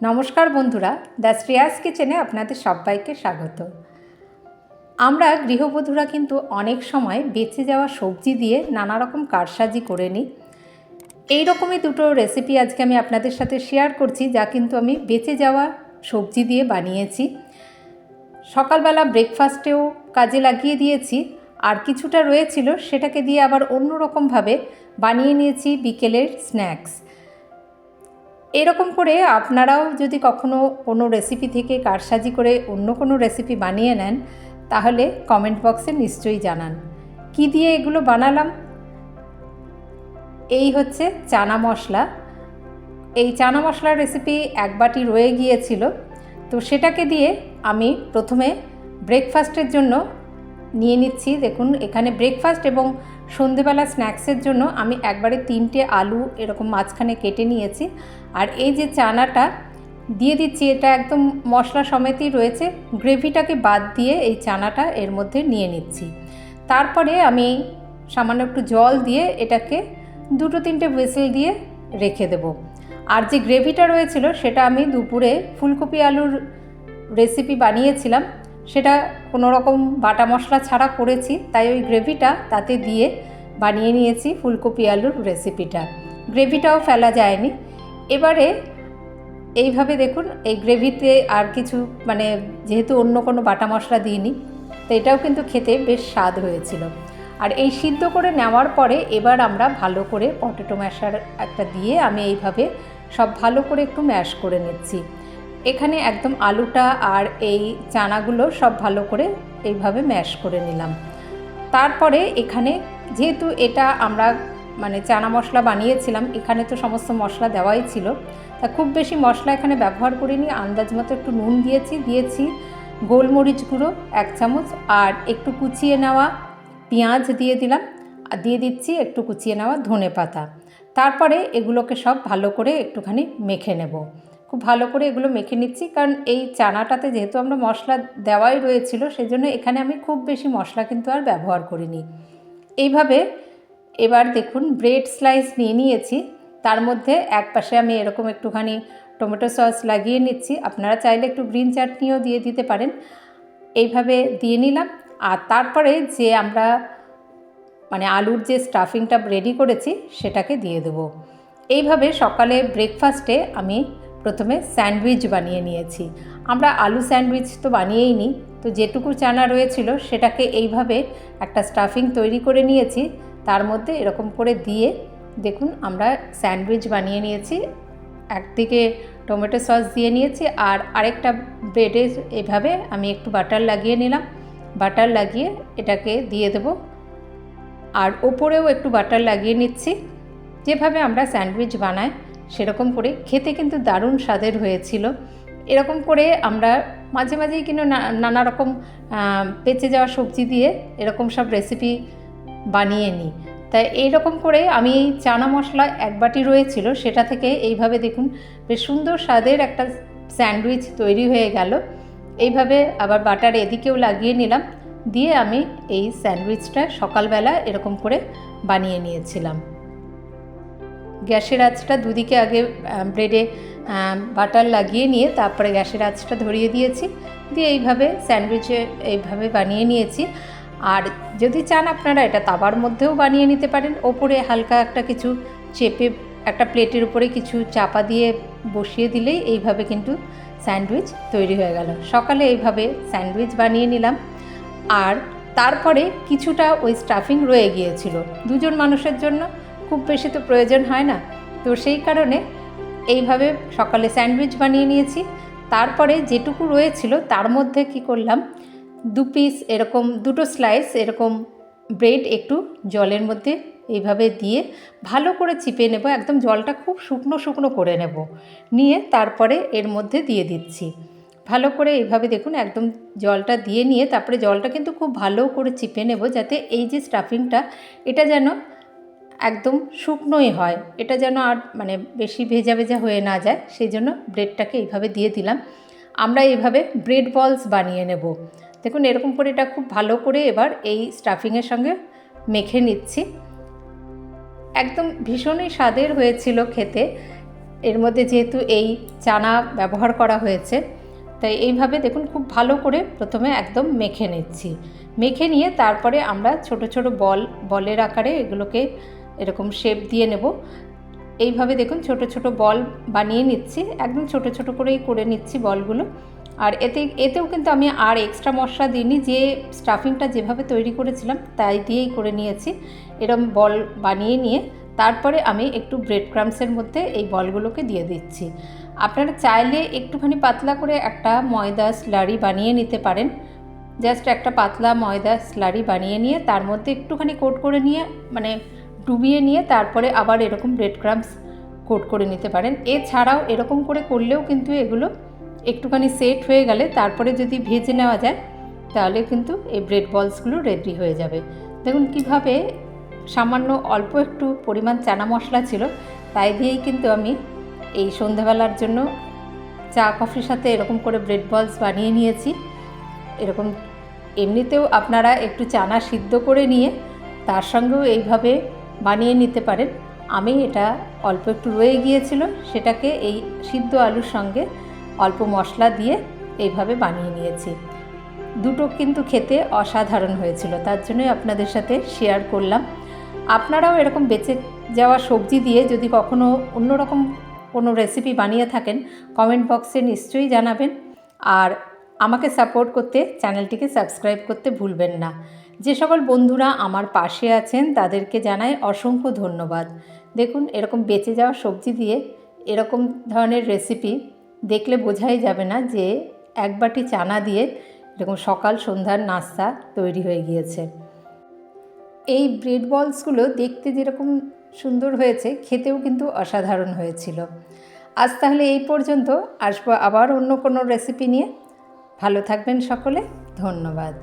নমস্কার বন্ধুরা, দ্য শ্রেয়াস কিচেনে আপনাদের সবাইকে স্বাগত। আমরা গৃহবধূরা কিন্তু অনেক সময় বেঁচে যাওয়া সবজি দিয়ে নানা রকম কারসাজি করে নিই। এই রকমই দুটো রেসিপি আজকে আমি আপনাদের সাথে শেয়ার করছি, যা কিন্তু আমি বেঁচে যাওয়া সবজি দিয়ে বানিয়েছি। সকালবেলা ব্রেকফাস্টেও কাজে লাগিয়ে দিয়েছি, আর কিছুটা রয়েছিল সেটাকে দিয়ে আবার অন্য রকমভাবে বানিয়ে নিয়েছি বিকেলের স্ন্যাক্স এরকম করে আপনারাও যদি কখনো কোনো রেসিপি থেকে কারসাজি করে অন্য কোনো রেসিপি বানিয়ে নেন, তাহলে কমেন্ট বক্সে নিশ্চয়ই জানান। কি দিয়ে এগুলো বানালাম? এই হচ্ছে চানা মশলা। এই চানা মশলার রেসিপি এক বাটি রয়ে গিয়েছিল। তো সেটাকে দিয়ে আমি প্রথমে ব্রেকফাস্টের জন্য নিয়ে নিচ্ছি। দেখুন, এখানে ব্রেকফাস্ট এবং সন্ধেবেলা স্ন্যাক্সের জন্য আমি একবারে তিনটে আলু এরকম মাঝখানে কেটে নিয়েছি। আর এই যে চানাটা, দিয়ে দিচ্ছি, এটা একদম মশলা সমেতই রয়েছে। গ্রেভিটাকে বাদ দিয়ে এই চানাটা এর মধ্যে নিয়ে নিচ্ছি। তারপরে আমি সামান্য একটু জল দিয়ে এটাকে দুটো তিনটে হুইসেল দিয়ে রেখে দেব। আর যে গ্রেভিটা রয়েছিল, সেটা আমি দুপুরে ফুলকপি আলুর রেসিপি বানিয়েছিলাম। সেটা কোনো রকম বাটা মশলা ছাড়া করেছি, তাই ওই গ্রেভিটা তাতে দিয়ে বানিয়ে নিয়েছি ফুলকপি আলুর রেসিপিটা। গ্রেভিটাও ফেলা যায়নি। এবারে এইভাবে দেখুন, এই গ্রেভিতে আর কিছু মানে যেহেতু অন্য কোনো বাটা মশলা দিইনি, তো এটাও কিন্তু খেতে বেশ স্বাদ হয়েছিল। আর এই সিদ্ধ করে নেওয়ার পরে এবার আমরা ভালো করে পটেটো ম্যাশার একটা দিয়ে আমি এইভাবে সব ভালো করে একটু ম্যাশ করে নিচ্ছি। এখানে একদম আলুটা আর এই চানাগুলো সব ভালো করে এইভাবে ম্যাশ করে নিলাম। তারপরে এখানে যেহেতু এটা আমরা মানে চানা মশলা বানিয়েছিলাম, এখানে তো সমস্ত মশলা দেওয়াই ছিল। তা খুব বেশি মশলা এখানে ব্যবহার করিনি, আন্দাজ মতো একটু নুন দিয়েছি দিয়েছি গোলমরিচ গুঁড়ো এক চামচ আর একটু কুচিয়ে নেওয়া পেঁয়াজ দিয়ে দিলাম, আর দিয়ে দিচ্ছি একটু কুচিয়ে নেওয়া ধনে পাতা তারপরে এগুলোকে সব ভালো করে একটুখানি মেখে নেব। খুব ভালো করে এগুলো মেখে নিচ্ছি। কারণ এই চানাটাতে যেহেতু আমরা মশলা দেওয়াই রয়েছিল সেই জন্য এখানে আমি খুব বেশি মশলা কিন্তু আর ব্যবহার করিনি। এইভাবে এবার দেখুন, ব্রেড স্লাইস নিয়ে নিয়েছি। তার মধ্যে এক পাশে আমি এরকম একটুখানি টমেটো সস লাগিয়ে নিচ্ছি। আপনারা চাইলে একটু গ্রিন চাটনিও দিয়ে দিতে পারেন। এইভাবে দিয়ে নিলাম। আর তারপরে যে আমরা মানে আলুর যে স্টাফিংটা রেডি করেছি, সেটাকে দিয়ে দেবো। এইভাবে সকালে ব্রেকফাস্টে আমি প্রথমে স্যান্ডউইচ বানিয়ে নিয়েছি। আমরা আলু স্যান্ডউইচ তো বানিয়েই নিই তো যেটুকু চানা রয়েছিল সেটাকে এইভাবে একটা স্টাফিং তৈরি করে নিয়েছি। তার মধ্যে এরকম করে দিয়ে দেখুন আমরা স্যান্ডউইচ বানিয়ে নিয়েছি। একদিকে টমেটো সস দিয়ে নিয়েছি আর আরেকটা ব্রেডে এভাবে আমি একটু বাটার লাগিয়ে নিলাম। বাটার লাগিয়ে এটাকে দিয়ে দেব। আর ওপরেও একটু বাটার লাগিয়ে নিচ্ছি। যেভাবে আমরা স্যান্ডউইচ বানাই সেরকম করে খেতে কিন্তু দারুণ স্বাদের হয়েছিল। এরকম করে আমরা মাঝে মাঝেই কিন্তু নানা রকম বেঁচে যাওয়া সবজি দিয়ে এরকম সব রেসিপি বানিয়ে নিই। তাই এইরকম করে আমি এই চানা মশলা এক বাটি রয়েছিল, সেটা থেকে এইভাবে দেখুন বেশ সুন্দর স্বাদের একটা স্যান্ডউইচ তৈরি হয়ে গেল। এইভাবে আবার বাটার এদিকেও লাগিয়ে নিলাম, দিয়ে আমি এই স্যান্ডউইচটা সকালবেলা এরকম করে বানিয়ে নিয়েছিলাম। গ্যাসের আঁচটা দুদিকে আগে ব্রেডে বাটার লাগিয়ে নিয়ে তারপরে গ্যাসের আঁচটা ধরিয়ে দিয়েছি। দিয়ে এইভাবে স্যান্ডউইচে এইভাবে বানিয়ে নিয়েছি। আর যদি চান আপনারা এটা তাবার মধ্যেও বানিয়ে নিতে পারেন। ওপরে হালকা একটা কিছু চেপে একটা প্লেটের উপরে কিছু চাপা দিয়ে বসিয়ে দিলেই এইভাবে কিন্তু স্যান্ডউইচ তৈরি হয়ে গেল। সকালে এইভাবে স্যান্ডউইচ বানিয়ে নিলাম। আর তারপরে কিছুটা ওই স্টাফিং রয়ে গিয়েছিল। দুজন মানুষের জন্য খুব বেশি তো প্রয়োজন হয় না। তো সেই কারণে এইভাবে সকালে স্যান্ডউইচ বানিয়ে নিয়েছি। তারপরে যেটুকু রয়েছিল তার মধ্যে কি করলাম, দু পিস এরকম, দুটো স্লাইস এরকম ব্রেড একটু জলের মধ্যে এইভাবে দিয়ে ভালো করে চিপে নেব। একদম জলটা খুব শুকনো শুকনো করে নেব। নিয়ে তারপরে এর মধ্যে দিয়ে দিচ্ছি। ভালো করে এইভাবে দেখুন একদম জলটা দিয়ে নিয়ে তারপরে জলটা কিন্তু খুব ভালো করে চিপে নেব যাতে এই যে স্টাফিংটা এটা যেন একদম শুকনোই হয়। এটা যেন আর মানে বেশি ভেজা ভেজা হয়ে না যায় সেই জন্য ব্রেডটাকে এইভাবে দিয়ে দিলাম। আমরা এইভাবে ব্রেড বলস বানিয়ে নেব। দেখুন, এরকম করে এটা খুব ভালো করে এবার এই স্টাফিংয়ের সঙ্গে মেখে নিচ্ছি। একদম ভীষণই স্বাদের হয়েছিল খেতে। এর মধ্যে যেহেতু এই চানা ব্যবহার করা হয়েছে, তাই এইভাবে দেখুন খুব ভালো করে প্রথমে একদম মেখে নিচ্ছি। মেখে নিয়ে তারপরে আমরা ছোট ছোট বল, বলের আকারে এগুলোকে এরকম শেপ দিয়ে নেব। এইভাবে দেখুন ছোট ছোট বল বানিয়ে নিচ্ছি, একদম ছোট ছোট করেই করে নিচ্ছি বলগুলো আর এতে, এতেও কিন্তু আমি আর এক্সট্রা মশলা দিইনি, যে স্টাফিংটা যেভাবে তৈরি করেছিলাম তাই দিয়েই করে নিয়েছি। এরম বল বানিয়ে নিয়ে তারপরে আমি একটু ব্রেড ক্রামসের মধ্যে এই বলগুলোকে দিয়ে দিচ্ছি। আপনারা চাইলে একটুখানি পাতলা করে একটা ময়দা স্লারি বানিয়ে নিতে পারেন। জাস্ট একটা পাতলা ময়দা স্লারি বানিয়ে নিয়ে তার মধ্যে একটুখানি কোট করে নিয়ে মানে ডুবিয়ে নিয়ে তারপরে আবার এরকম ব্রেড ক্রাম্পস কোট করে নিতে পারেন। এছাড়াও এরকম করে করলেও কিন্তু এগুলো একটুখানি সেট হয়ে গেলে তারপরে যদি ভেজে নেওয়া যায়, তাহলে কিন্তু এই ব্রেড বলসগুলো রেডি হয়ে যাবে। দেখুন কীভাবে সামান্য অল্প একটু পরিমাণ চানা মশলা ছিল, তাই দিয়েই কিন্তু আমি এই সন্ধেবেলার জন্য চা, কফির সাথে এরকম করে ব্রেড বলস বানিয়ে নিয়েছি। এরকম এমনিতেও আপনারা একটু চানা সিদ্ধ করে নিয়ে তার সঙ্গেও এইভাবে বানিয়ে নিতে পারেন। আমি এটা অল্প একটু রয়ে গিয়েছিল, সেটাকে এই সিদ্ধ আলুর সঙ্গে অল্প মশলা দিয়ে এইভাবে বানিয়ে নিয়েছি। দুটো কিন্তু খেতে অসাধারণ হয়েছিল, তার জন্যই আপনাদের সাথে শেয়ার করলাম। আপনারাও এরকম বেঁচে যাওয়া সবজি দিয়ে যদি কখনও অন্যরকম কোনো রেসিপি বানিয়ে থাকেন কমেন্ট বক্সে নিশ্চয়ই জানাবেন। আর আমাকে সাপোর্ট করতে চ্যানেলটিকে সাবস্ক্রাইব করতে ভুলবেন না। যে সকল বন্ধুরা আমার পাশে আছেন, তাদেরকে জানাই অসংখ্য ধন্যবাদ। দেখুন, এরকম বেঁচে যাওয়া সবজি দিয়ে এরকম ধরনের রেসিপি দেখলে বোঝাই যাবে না যে এক বাটি চানা দিয়ে এরকম সকাল সন্ধ্যার নাস্তা তৈরি হয়ে গিয়েছে। এই ব্রেড বলসগুলো দেখতে যেরকম সুন্দর হয়েছে, খেতেও কিন্তু অসাধারণ হয়েছিল। আজ তাহলে এই পর্যন্ত, আসব আবার অন্য কোনো রেসিপি নিয়ে। ভালো থাকবেন সকলে, ধন্যবাদ।